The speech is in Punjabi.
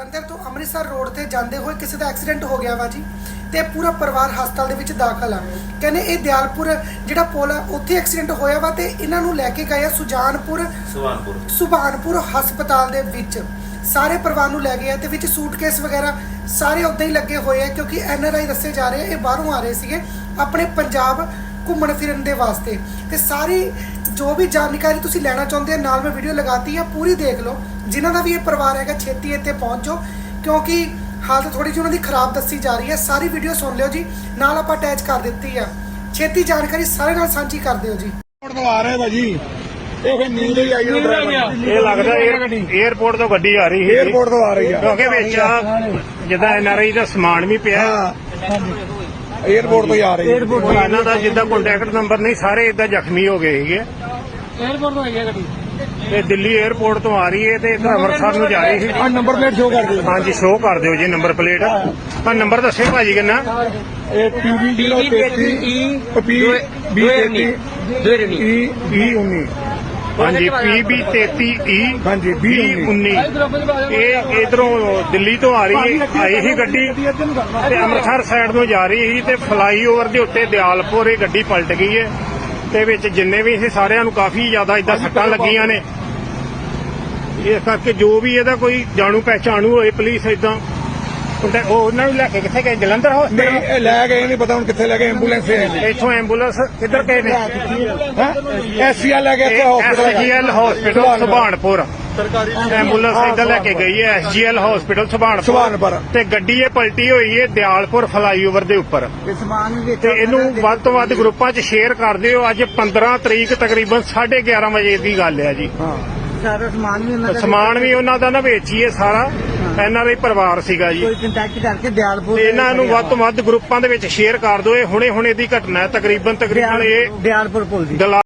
ਜਲੰਧਰ ਤੋਂ ਅੰਮ੍ਰਿਤਸਰ ਰੋਡ ਤੇ ਜਾਂਦੇ ਹੋਏ ਕਿਸੇ ਦਾ ਐਕਸੀਡੈਂਟ ਹੋ ਗਿਆ ਵਾ ਜੀ ਤੇ ਪੂਰਾ ਪਰਿਵਾਰ ਹਸਪਤਾਲ ਦੇ ਵਿੱਚ ਦਾਖਲ ਆ। ਕਹਿੰਦੇ ਇਹ ਦਿਆਲਪੁਰ ਜਿਹੜਾ ਪੁਲ ਆ ਉੱਥੇ ਐਕਸੀਡੈਂਟ ਹੋਇਆ ਵਾ ਤੇ ਇਹਨਾਂ ਨੂੰ ਲੈ ਕੇ ਗਏ ਆ ਸੁਜਾਨਪੁਰ ਸੁਹਾਨਪੁਰ। ਸੁਭਾਨਪੁਰ ਹਸਪਤਾਲ ਦੇ ਵਿੱਚ। ਸਾਰੇ ਪਰਿਵਾਰ ਨੂੰ ਲੈ ਗਏ ਆ ਤੇ ਵਿੱਚ ਸੂਟਕੇਸ ਵਗੈਰਾ ਸਾਰੇ ਉਦਾਂ ਹੀ ਲੱਗੇ ਹੋਏ ਆ ਕਿਉਂਕਿ ਐਨਆਰਆਈ ਦੱਸੇ ਜਾ ਰਹੇ ਆ ਇਹ ਬਾਹਰੋਂ ਆ ਰਹੇ ਸੀਗੇ ਆਪਣੇ ਪੰਜਾਬ ਘੁੰਮਣ ਫਿਰਨ ਦੇ ਵਾਸਤੇ। ਤੇ ਸਾਰੀ ਜੋ ਵੀ ਜਾਣਕਾਰੀ ਤੁਸੀਂ ਲੈਣਾ ਚਾਹੁੰਦੇ ਆ ਨਾਲ ਮੈਂ ਵੀਡੀਓ ਲਗਾਤੀ ਆ ਪੂਰੀ ਦੇਖ ਲਓ। ਜਿਨ੍ਹਾਂ ਦਾ ਵੀ ਇਹ ਪਰਿਵਾਰ ਹੈਗਾ ਛੇਤੀ ਇੱਥੇ ਪਹੁੰਚੋ ਕਿਉਂਕਿ ਹਾਲਤ ਥੋੜੀ ਜਿਹੀ ਉਹਨਾਂ ਦੀ ਖਰਾਬ ਦੱਸੀ ਜਾ ਰਹੀ ਹੈ। ਸਾਰੀ ਵੀਡੀਓ ਸੁਣ ਲਿਓ ਜੀ ਨਾਲ ਆਪਾਂ ਅਟੈਚ ਕਰ ਦਿੱਤੀ ਆ। ਛੇਤੀ ਜਾਣਕਾਰੀ ਸਾਰੇ ਨਾਲ ਸਾਂਝੀ ਕਰ ਦਿਓ ਜੀ। ਆ ਤੋਂ ਗੱਡੀ ਆ ਰਹੀ ਹੈ। 에어ਪੋਰਟ ਤੋਂ ਆ ਰਹੀ ਆ। ਕਿਉਂਕਿ ਵਿੱਚ ਜਿੱਦਾਂ ਐਨਆਰਆਈ ਦਾ ਸਮਾਨ ਵੀ ਪਿਆ। ਏਅਰਪੋਰਟ ਤੋਂ ਹੀ ਆ ਰਹੀ ਹੈ। ਇਹਨਾਂ ਨੰਬਰ ਨਹੀਂ ਸਾਰੇ ਇਦਾਂ ਜ਼ਖਮੀ ਹੋ ਗਏ ਤੋਂ ਆਈ ਹੈ ਗੱਡੀ। ਤੇ ਦਿੱਲੀ 에어ਪੋਰਟ ਤੋਂ ਆ ਰਹੀ ਹੈ ਤੇ ਇੱਧਰ ਅੰਮ੍ਰਿਤਸਰ ਨੂੰ ਜਾ ਰਹੀ ਸੀ ਆ ਨੰਬਰ ਪਲੇਟ ਸ਼ੋ ਕਰ ਦਿਓ। ਹਾਂਜੀ ਸ਼ੋਅ ਕਰ ਦਿਓ ਜੀ ਨੰਬਰ ਪਲੇਟ ਆ ਨੰਬਰ ਦੱਸਿਓ ਭਾਜੀ ਕਿੰਨਾ? ਇਹ ਪੀਬੀ 033 ਪੀ ਬੀ 33 ਈ ਈ 19 ਹਾਂਜੀ PB 33E ਹਾਂਜੀ, B 19 ਇਹ ਇਧਰੋਂ ਦਿੱਲੀ ਤੋਂ ਆ ਰਹੀ ਹੈ ਆਈ ਸੀ ਗੱਡੀ ਤੇ ਅੰਮ੍ਰਿਤਸਰ ਸਾਈਡ ਨੂੰ ਜਾ ਰਹੀ ਸੀ ਤੇ ਫਲਾਈਓਵਰ ਦੇ ਉੱਤੇ ਦਿਆਲਪੁਰ ਇਹ ਗੱਡੀ ਪਲਟ ਗਈ ਹੈ। ਤੇ ਵਿੱਚ ਜਿੰਨੇ ਵੀ ਸੀ ਸਾਰਿਆਂ ਨੂੰ ਕਾਫੀ ਜ਼ਿਆਦਾ ਇਦਾਂ ਸੱਟਾਂ ਲੱਗੀਆਂ ਨੇ। ਇਸ ਕਰਕੇ ਜੋ ਵੀ ਇਹਦਾ ਕੋਈ ਜਾਣੂ ਪਹਿਚਾਣੂ ਹੋਏ ਪੁਲਿਸ ਇਦਾਂ ਉਹ ਉਹਨਾਂ ਨੂੰ ਲੈ ਕੇ ਕਿੱਥੇ ਗਏ? ਜਲੰਧਰ ਨਹੀਂ ਹਸਪੀਟਲ ਇਹ ਲੈ ਗਏ ਨਹੀਂ ਪਤਾ ਹੁਣ ਕਿੱਥੇ ਲੈ ਗਏ ਐਂਬੂਲੈਂਸ ਹੈ ਇੱਥੋਂ ਐਂਬੂਲੈਂਸ ਕਿੱਧਰ ਗਏ ਨੇ? ਐਸਸੀਆ ਲੈ ਕੇ ਇੱਥੇ hospital SGL hospital Subhanpur. Ambulance ਇੱਧਰ ਲੈ ਕੇ ਗਈ ਹੈ ਐਸਜੀਐਲ ਹਸਪੀਟਲ ਸੁਭਾਨਪੁਰ। ਸੁਭਾਨਪੁਰ। ਤੇ ਗੱਡੀ ਇਹ ਪਲਟੀ ਹੋਈ ਹੈ ਦਿਆਲਪੁਰ ਫਲਾਈਓਵਰ ਦੇ ਉੱਪਰ। ਤੇ ਇਹਨੂੰ ਵੱਧ ਤੋਂ ਵੱਧ ਗਰੁੱਪਾਂ 'ਚ ਸ਼ੇਅਰ ਕਰ ਦਿਓ। ਅੱਜ 15 ਤਰੀਕ ਤਕਰੀਬਨ 11:30 ਵਜੇ ਦੀ ਗੱਲ ਹੈ ਜੀ। ਸਾਰਾ ਸਮਾਨ ਵੀ ਉਹਨਾਂ ਦਾ ਸਮਾਨ ਵੀ ਉਹਨਾਂ ਦਾ ਨਾ ਵੇਚੀਏ ਸਾਰਾ। ਐਨਆਰਆਈ ਪਰਿਵਾਰ ਸੀਗਾ ਜੀ। ਕੋਈ ਕੰਟੈਕਟ ਕਰਕੇ ਦਿਆਲਪੁਰ ਤੇ ਇਹਨਾਂ ਨੂੰ ਵੱਧ ਤੋਂ ਵੱਧ ਗਰੁੱਪਾਂ ਦੇ ਵਿੱਚ ਸ਼ੇਅਰ ਕਰ ਦਿਓ। ਇਹ ਹੁਣੇ ਹੁਣੇ ਦੀ ਘਟਨਾ ਹੈ। ਤਕਰੀਬਨ ਤਕਰੀਬਨ ਇਹ ਦਿਆਲਪੁਰ ਪੁਲ ਦੀ। ਦਲਾ